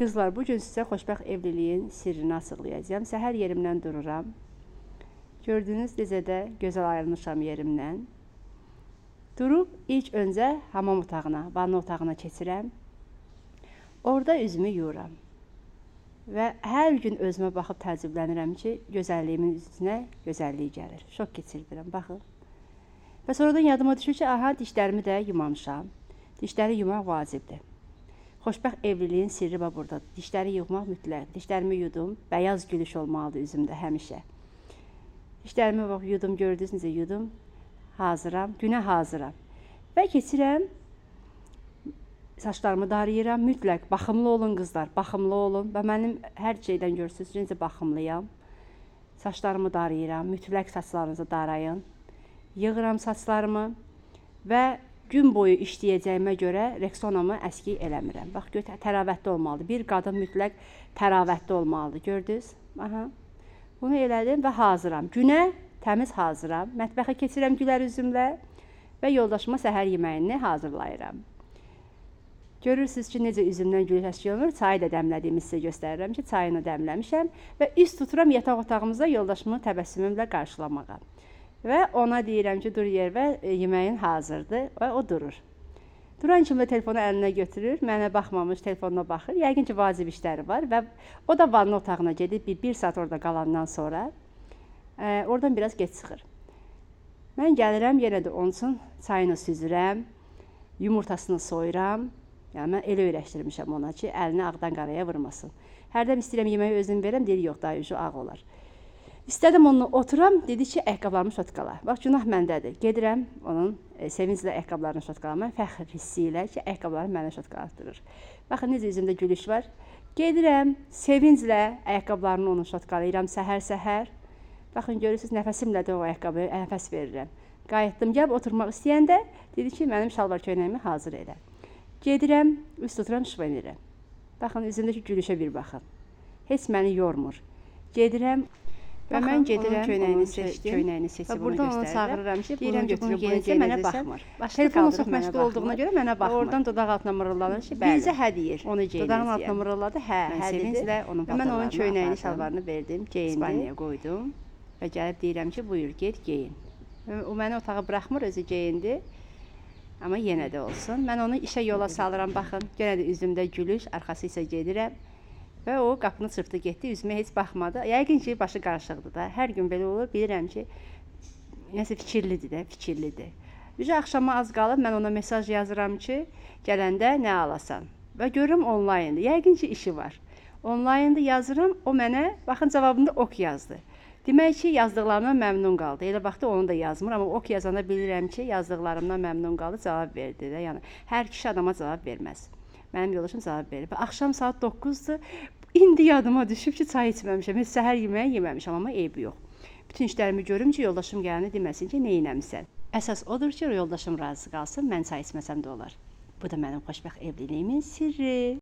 Qızlar, bu gün sizə xoşbəxt evliliyin sirrini açıqlayacağam. Səhər yerimdən dururam. Gördüyünüz necə də gözəl ayılmışam yerimdən. Durub ilk öncə hamam otağına, vanna otağına keçirəm. Orada üzümü yuyuram. Və hər gün özümə baxıb təəccüblənirəm ki, gözəlliyimin üzünə gözəllik gəlir. Şok keçirdirəm, baxın. Və sonradan yadıma düşür ki, aha dişlərimi də yumamışam. Dişləri yumaq vacibdir. Xoşbəxt evliliyin sirri bax burdadır. Dişləri yumaq mütləq. Dişlərimi yudum, bəyaz gülüş olmalıdır üzümdə həmişə. Dişlərimi bax yudum, gördünüz necə yudum. Hazıram, günə hazıram. Və keçirəm saçlarımı darayıram. Mütləq baxımlı olun qızlar, baxımlı olun. Və mənim hər şeydən görürsüz necə baxımlıyam. Saçlarımı darayıram. Mütləq saçlarınızı darayın. Yığıram saçlarımı və gün boyu işləyəcəyimə görə Rexonamı əski eləmirəm. Bax, gör təravətli olmalıdır. Bir qadın mütləq təravətli olmalıdır. Gördünüz? Aha. Bunu elədim və hazıram. Günə təmiz hazıram. Mətbəxə keçirəm gülər üzümlə və yoldaşıma səhər yeməyini hazırlayıram. Görürsüz ki, necə üzümdən gül əski olur. Çayı da dəmlədiyimi sizə göstərirəm ki, çayını dəmləmişəm və üst tuturam yataq otağımıza yoldaşımı təbəssümümlə qarşılamağa. Və ona deyirəm ki, dur yer və e, yeməyin hazırdır və o durur. Duran kimi telefonu əlinə götürür, mənə baxmamış telefonuna baxır. Yəqin ki, vacib işləri var və o da vanna otağına gedib bir, bir saat orada qalandan sonra e, oradan biraz geç çıxır. Mən gəlirəm, yenə də onun üçün çayını süzürəm, yumurtasını soyuram. Yəni mən elə öyrəşdirmişəm ona ki, əlini ağdan qaraya vurmasın. Hərdən istəyirəm yeməyi özüm verəm, deyir yox, ucu ağ olar. İstədim onu oturam, dedi ki, ayaqqabılarımı şotkala. Bax, günah məndədir. Gedirəm onun e, sevinclə ayaqqabılarını şotkalama, fəxr hissi ilə ki, ayaqqabıları mənə şotkalatdırır. Baxın necə üzümdə gülüş var. Gedirəm, sevinclə ayaqqabılarını onun şotkalayıram səhər-səhər. Baxın görürsüz, nəfəsimlə də o ayaqqabıya nəfəs verirəm. Qayıtdım, gəlib oturmaq istəyəndə dedi ki, mənim şalvar köynəyimi hazır elə. Gedirəm, üst tuturam, şvenirəm. Baxın üzümdəki gülüşə bir baxın. Heç məni yormur. Gedirəm mən gedirəm, köynəyini seçdim. köynəyini seçib onu buradan onu göstərirəm. çağırıram ki, deyirəm ki, bunu yenicə mənə baxmır. Telefonla çox məşğul olduğuna görə mənə baxmır. Oradan dodaq altına mırıldanır ki, Bizə bəli. hə deyir. Onu Dodağın geyinəcəyəm. altına mırıldadı, hə, hə dedi. mən onun köynəyini, şalvarını verdim, geyindi. İspaniyaya qoydum və gəlib deyirəm ki, buyur get geyin. O məni otağa buraxmır, özü geyindi. Amma yenə də olsun. Mən onu işə yola salıram, baxın. Yenə də üzümdə gülüş, arxası isə gedirəm. Və o qapını çırpdı, getdi, üzümə heç baxmadı. Yəqin ki, başı qarışıqdır da. Hər gün belə olur. Bilirəm ki, nəsə fikirlidir də, fikirlidir. Bir axşama az qalıb mən ona mesaj yazıram ki, gələndə nə alasan? Və görürəm onlayndır. Yəqin ki, işi var. Onlaynda yazıram, o mənə baxın cavabında ox yazdı. Demək ki, yazdıqlarımdan məmnun qaldı. Elə vaxtı onu da yazmır, amma ox yazanda bilirəm ki, yazdıqlarımdan məmnun qaldı, cavab verdi də. Yəni hər kişi adama cavab verməz. Mənim yoldaşım cavab verir. Və axşam saat 9-dur. İndi yadıma düşüb ki, çay içməmişəm. Heç səhər yeməyi yeməmişəm, amma eybi yox. Bütün işlərimi görüm ki, yoldaşım gələni deməsin ki, nə etmisən. Əsas odur ki, yoldaşım razı qalsın, mən çay içməsəm də olar. Bu da mənim xoşbəxt evliliyimin sirri.